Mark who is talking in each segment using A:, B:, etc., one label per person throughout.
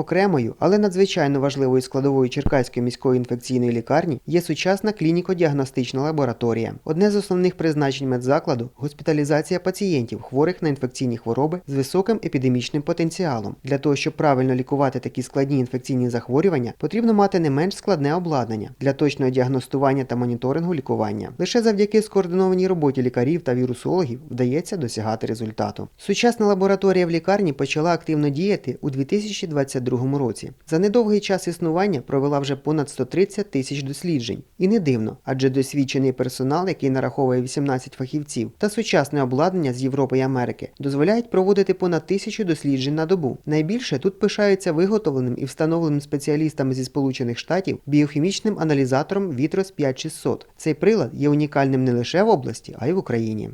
A: Окремою, але надзвичайно важливою складовою Черкаської міської інфекційної лікарні є сучасна клініко-діагностична лабораторія. Одне з основних призначень медзакладу госпіталізація пацієнтів, хворих на інфекційні хвороби з високим епідемічним потенціалом. Для того, щоб правильно лікувати такі складні інфекційні захворювання, потрібно мати не менш складне обладнання для точного діагностування та моніторингу лікування. Лише завдяки скоординованій роботі лікарів та вірусологів вдається досягати результату. Сучасна лабораторія в лікарні почала активно діяти у 2022 році. За недовгий час існування провела вже понад 130 тисяч досліджень. І не дивно, адже досвідчений персонал, який нараховує 18 фахівців, та сучасне обладнання з Європи і Америки дозволяють проводити понад тисячу досліджень на добу. Найбільше тут пишаються виготовленим і встановленим спеціалістами зі Сполучених Штатів біохімічним аналізатором Vitros 5600. Цей прилад є унікальним не лише в області, а й в Україні.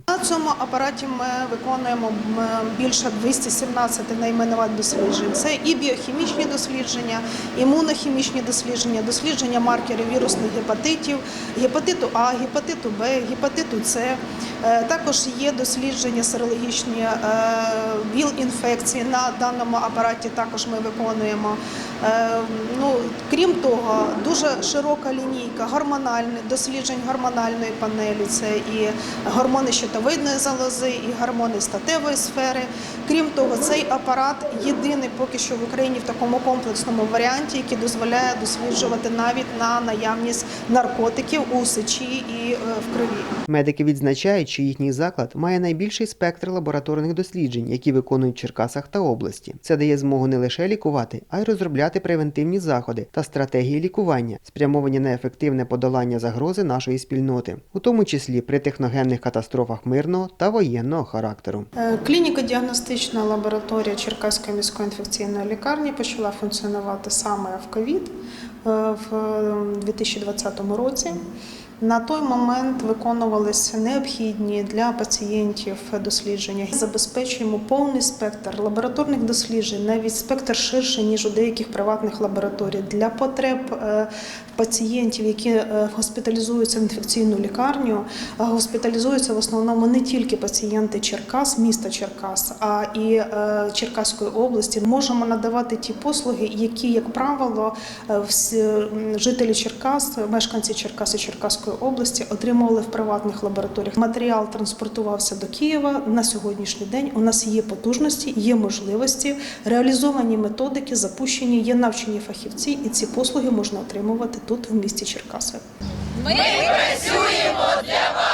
B: Апараті ми виконуємо більше 217 найменувань досліджень. Це і біохімічні дослідження, імунохімічні дослідження, дослідження маркерів вірусних гепатитів, гепатиту А, гепатиту Б, гепатиту С. Е, Також є дослідження серологічні е, ВІЛ-інфекції. На даному апараті також ми виконуємо. Е, Ну, крім того, дуже широка лінійка гормональних досліджень гормональної панелі. Це і гормони щитовидної залози, і гормони статевої сфери. Крім того, цей апарат єдиний поки що в Україні в такому комплексному варіанті, який дозволяє досліджувати навіть на наявність наркотиків у сечі і в крові.
A: Медики відзначають, що їхній заклад має найбільший спектр лабораторних досліджень, які виконують в Черкасах та області. Це дає змогу не лише лікувати, а й розробляти превентивні заходи та стратегії лікування, спрямовані на ефективне подолання загрози нашої спільноти, у тому числі при техногенних катастрофах мирного та воєнного характеру.
B: Е, Клініко-діагностична лабораторія Черкаської міської інфекційної лікарні почала функціонувати саме в ковід е, в е, 2020 році. На той момент виконувалися необхідні для пацієнтів дослідження. Забезпечуємо повний спектр лабораторних досліджень, навіть спектр ширше ніж у деяких приватних лабораторій для потреб е, пацієнтів, які е, госпіталізуються в інфекційну лікарню. е, Госпіталізуються в основному не тільки пацієнти Черкас, міста Черкас, а і Черкаської області. Можемо надавати ті послуги, які, як правило, жителі Черкас, мешканці Черкас Черкаської області отримували в приватних лабораторіях. Матеріал транспортувався до Києва. На сьогоднішній день у нас є потужності, є можливості, реалізовані методики, запущені, є навчені фахівці, і ці послуги можна отримувати тут, в місті Черкаси.
C: Ми працюємо для вас.